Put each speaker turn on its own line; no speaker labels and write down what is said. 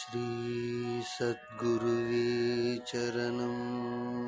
श्रीसद्गुरुवे चरणम्